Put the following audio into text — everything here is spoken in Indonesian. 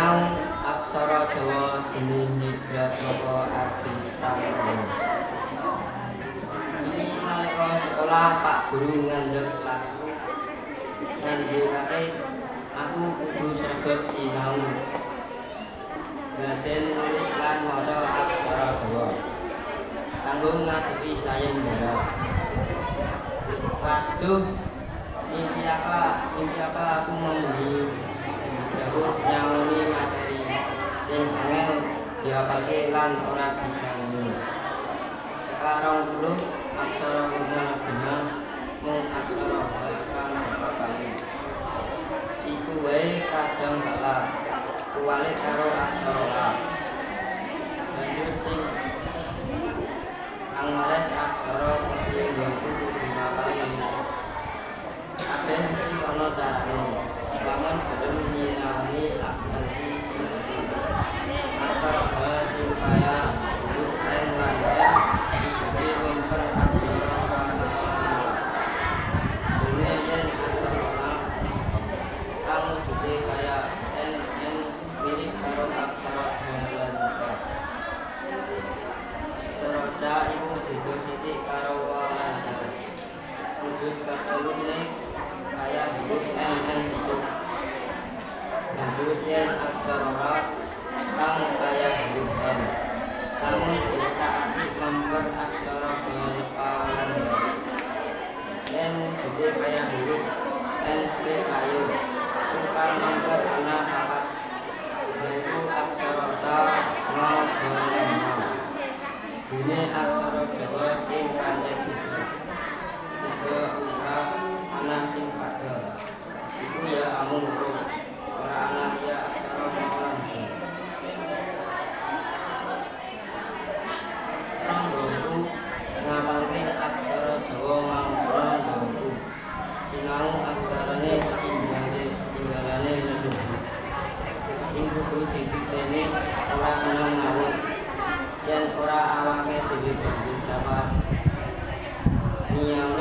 sinau aksara Jawa dene nyegrat saka arti tamu. Ini nalika sekolah Pak Guru ngandhut kelasku. Nganjurake aku kudu sregep sinau. Gaden nulis lan maca aksara Jawa. Kanggo ngadepi sayembara. Waduh, mimpi apa? Mimpi apa aku membeli sing angel dihafalke lan ora bisa ngene. Sekarang dulu aksara guna guna mung aksara kang bakali. Iku wae kadang kala kuwale karo aksara la. Banjur sing angles aksara sing nggo dihafalke. Kabeh mesti ana carane. Bangun belum nyinauni aksi Asal দুধ পাতলা নাই Yen ora awake dhewe dapat. Niyauni